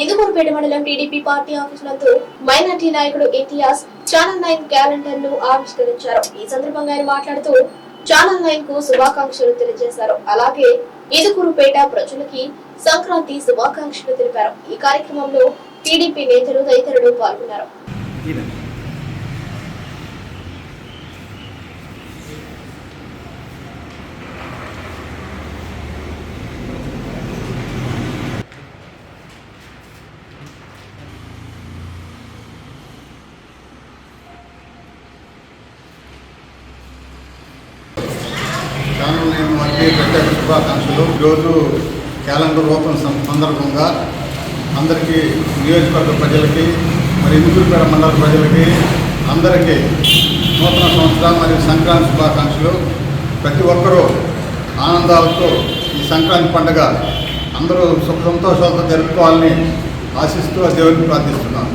ఇందుకూరుపేట మండలం TDP party ఆఫీసులతో minority నాయకుడు ఇతిహాస్ channel nine క్యాలెండర్ను ఆవిష్కరించారు. ఈ సందర్భంగా ఆయన మాట్లాడుతూ ఛానల్ నైన్కు శుభాకాంక్షలు తెలియజేశారు. అలాగే ఇదుకూరుపేట ప్రజలకి సంక్రాంతి శుభాకాంక్షలు తెలిపారు. ఈ కార్యక్రమంలో టీడీపీ నేతలు తదితరులు పాల్గొన్నారు ఛానల్ అందరికీ ప్రత్యేక శుభాకాంక్షలు. ఈరోజు క్యాలెండర్ ఓపెన్ సందర్భంగా అందరికీ నియోజకవర్గ ప్రజలకి మరి ఇందుకుపేట మండల ప్రజలకి అందరికీ నూతన సంవత్సర మరియు సంక్రాంతి శుభాకాంక్షలు. ప్రతి ఒక్కరూ ఆనందాలతో ఈ సంక్రాంతి పండుగ అందరూ సుఖ సంతోషాలతో జరుపుకోవాలని ఆశిస్తూ దేవుడిని ప్రార్థిస్తున్నాను